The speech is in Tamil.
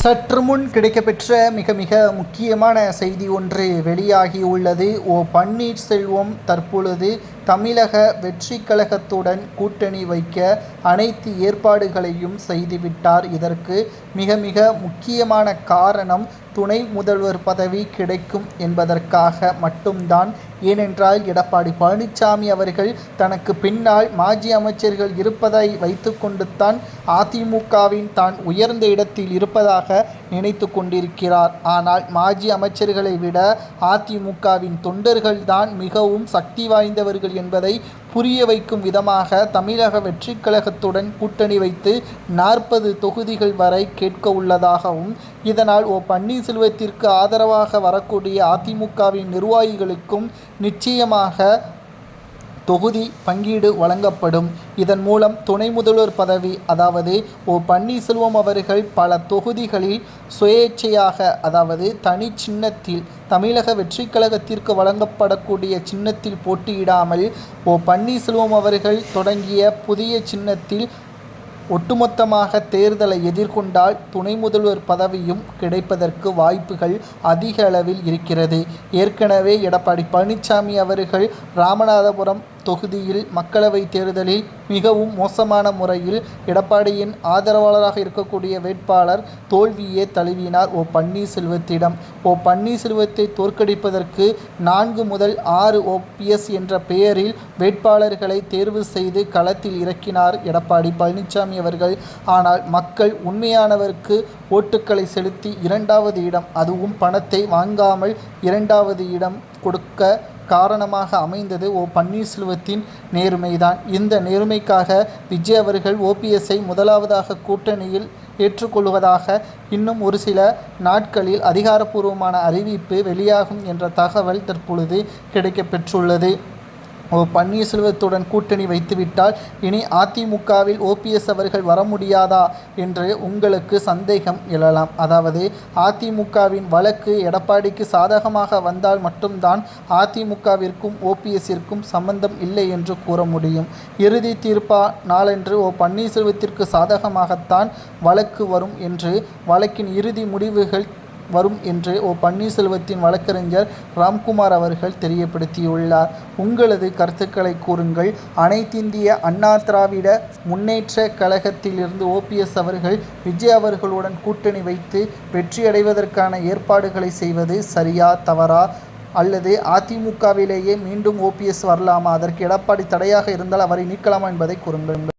சற்று முன் கிடைக்கப்பெற்ற மிக மிக முக்கியமான செய்தி ஒன்று வெளியாகியுள்ளது. ஓ பன்னீர்செல்வம் தற்பொழுது தமிழக வெற்றி கழகத்துடன் கூட்டணி வைக்க அனைத்து ஏற்பாடுகளையும் செய்துவிட்டார். இதற்கு மிக மிக முக்கியமான காரணம் துணை முதல்வர் பதவி கிடைக்கும் என்பதற்காக மட்டும்தான் ஏனென்றால் எடப்பாடி பழனிசாமி அவர்கள் தனக்கு பின்னால் மாஜி அமைச்சர்கள் இருப்பதை வைத்துக்கொண்டு தான் அதிமுகவின் தான் உயர்ந்த இடத்தில் இருப்பதாக நினைத்து கொண்டிருக்கிறார். ஆனால் மாஜி அமைச்சர்களை விட அதிமுகவின் தொண்டர்கள் தான் மிகவும் சக்தி வாய்ந்தவர்கள் என்பதை புரிய வைக்கும் விதமாக தமிழக வெற்றி கழகத்துடன் கூட்டணி வைத்து நாற்பது தொகுதிகள் வரை கேட்க உள்ளதாகவும் இதனால் ஓ பன்னீர்செல்வத்திற்கு ஆதரவாக வரக்கூடிய அதிமுகவின் நிர்வாகிகளுக்கும் நிச்சயமாக தொகுதி பங்கீடு வழங்கப்படும். இதன் மூலம் துணை முதல்வர் பதவி அதாவது ஓ பன்னீர்செல்வம் அவர்கள் பல தொகுதிகளில் சுயேட்சையாக அதாவது தனி சின்னத்தில் தமிழக வெற்றி கழகத்திற்கு வழங்கப்படக்கூடிய சின்னத்தில் போட்டியிடாமல் ஓ பன்னீர்செல்வம் அவர்கள் தொடங்கிய புதிய சின்னத்தில் ஒட்டுமொத்தமாக தேர்தலை எதிர்கொண்டால் துணை முதல்வர் பதவியும் கிடைப்பதற்கு வாய்ப்புகள் அதிக அளவில் இருக்கிறது. ஏற்கனவே எடப்பாடி பழனிசாமி அவர்கள் ராமநாதபுரம் தொகுதியில் மக்களவைத் தேர்தலில் மிகவும் மோசமான முறையில் எடப்பாடியின் ஆதரவாளராக இருக்கக்கூடிய வேட்பாளர் தோல்வியே தழுவினார் ஓ பன்னீர்செல்வத்திடம். ஓ பன்னீர்செல்வத்தை தோற்கடிப்பதற்கு நான்கு முதல் ஆறு ஓபிஎஸ் என்ற பெயரில் வேட்பாளர்களை தேர்வு செய்து களத்தில் இறக்கினார் எடப்பாடி பழனிசாமி அவர்கள். ஆனால் மக்கள் உண்மையானவருக்கு ஓட்டுக்களை செலுத்தி இரண்டாவது இடம் அதுவும் பணத்தை வாங்காமல் இரண்டாவது இடம் கொடுக்க காரணமாக அமைந்தது ஓ பன்னீர்செல்வத்தின் நேர்மைதான். இந்த நேர்மைக்காக விஜய் அவர்கள் ஓபிஎஸ்ஐ முதலாவதாக கூட்டணியில் ஏற்றுக்கொள்வதாக இன்னும் ஒரு சில நாட்களில் அதிகாரப்பூர்வமான அறிவிப்பு வெளியாகும் என்ற தகவல் தற்பொழுது கிடைக்கப்பெற்றுள்ளது. ஓ பன்னீர்செல்வத்துடன் கூட்டணி வைத்துவிட்டால் இனி அதிமுகவில் ஓபிஎஸ் அவர்கள் வர முடியாதா என்று உங்களுக்கு சந்தேகம் எழலாம். அதாவது அதிமுகவின் வழக்கு எடப்பாடிக்கு சாதகமாக வந்தால் மட்டும்தான் அதிமுகவிற்கும் ஓபிஎஸ்ஸிற்கும் சம்பந்தம் இல்லை என்று கூற முடியும். இறுதி தீர்ப்பா? நாளன்று ஓ பன்னீர்செல்வத்திற்கு சாதகமாகத்தான் வழக்கு வரும் என்று வழக்கின் இறுதி முடிவுகள் வரும் என்று ஓ பன்னீர்செல்வத்தின் வழக்கறிஞர் ராம்குமார் அவர்கள் தெரியப்படுத்தியுள்ளார். உங்களது கருத்துக்களை கூறுங்கள். அனைத்திந்திய அண்ணா திராவிட முன்னேற்ற கழகத்திலிருந்து ஓபிஎஸ் அவர்கள் விஜய் அவர்களுடன் கூட்டணி வைத்து வெற்றியடைவதற்கான ஏற்பாடுகளை செய்வது சரியா தவறா? அல்லது அதிமுகவிலேயே மீண்டும் ஓபிஎஸ் வரலாமா? அதற்கு எடப்பாடி தடையாக இருந்தால் அவரை நீக்கலாமா என்பதை கூறுங்கள்.